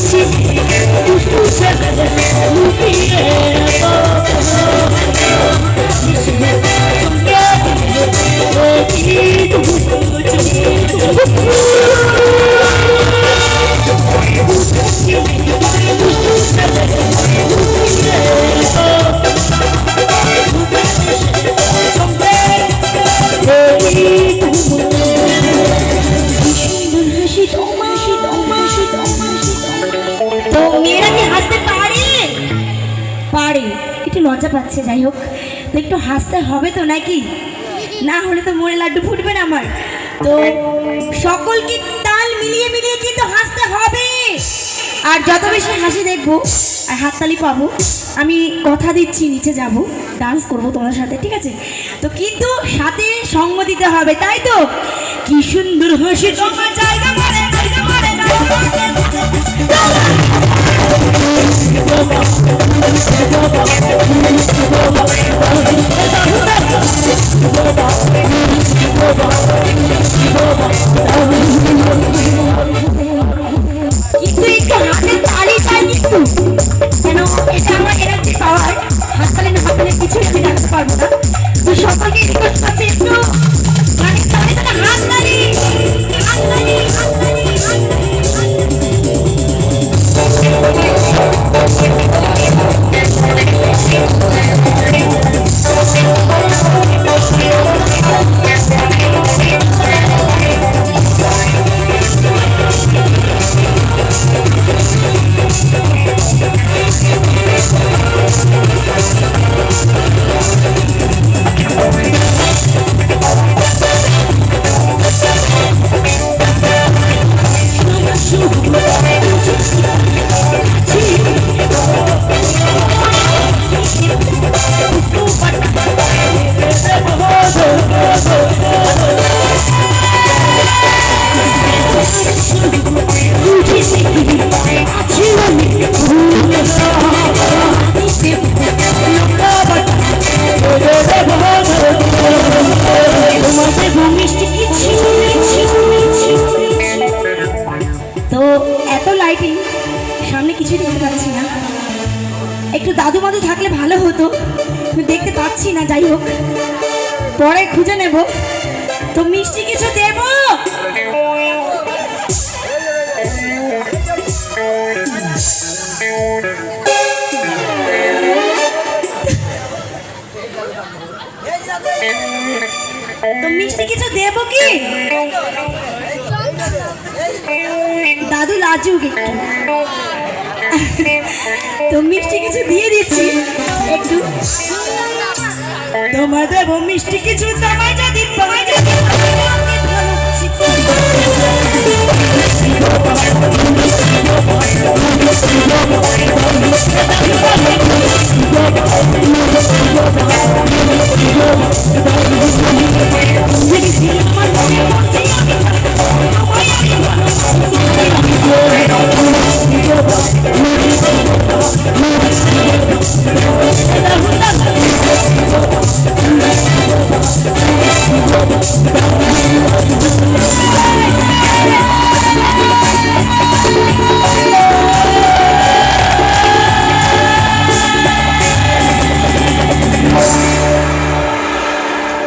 দিচ্ছি দুষ্টু পারে। একটু লজ্জা পাচ্ছে, যাই হোক। তো একটু হাসতে হবে তো নাকি? না হলে তো মোড়ে লাড্ডু ফুটবে না আমার। তো সকলকে তাল মিলিয়ে মিলিয়ে কিন্তু হাসতে হবে। আর যত বেশি হাসি দেখব আর হাততালি পাবো, আমি কথা দিচ্ছি, নিচে যাব। ডান্স করব তোমার সাথে, ঠিক আছে? তো কিন্তু সাথে সঙ্গ দিতে হবে, তাই তো? কি সুন্দর হাসি তোমার জায়গা। পারব না। তো সকলকে রিকোয়েস্ট করছি একটু মানে তালি তালি হাততালি হাততালি তো এত লাইটিং সামনে কিছুই দেখতে পাচ্ছি না। একটু দাদু মাদু থাকলে ভালো হতো। দেখতে পাচ্ছি না, যাই হোক। পরে খুঁজে নেব। তো মিষ্টি কিছু দেব? তো মিষ্টি কিছু দেব কি? দাদু লাজুক একটু। তো মিষ্টি কিছু দিয়ে দিচ্ছি। একটু। তোমার দেবো মিষ্টি কিছু তোমায় যদি Thank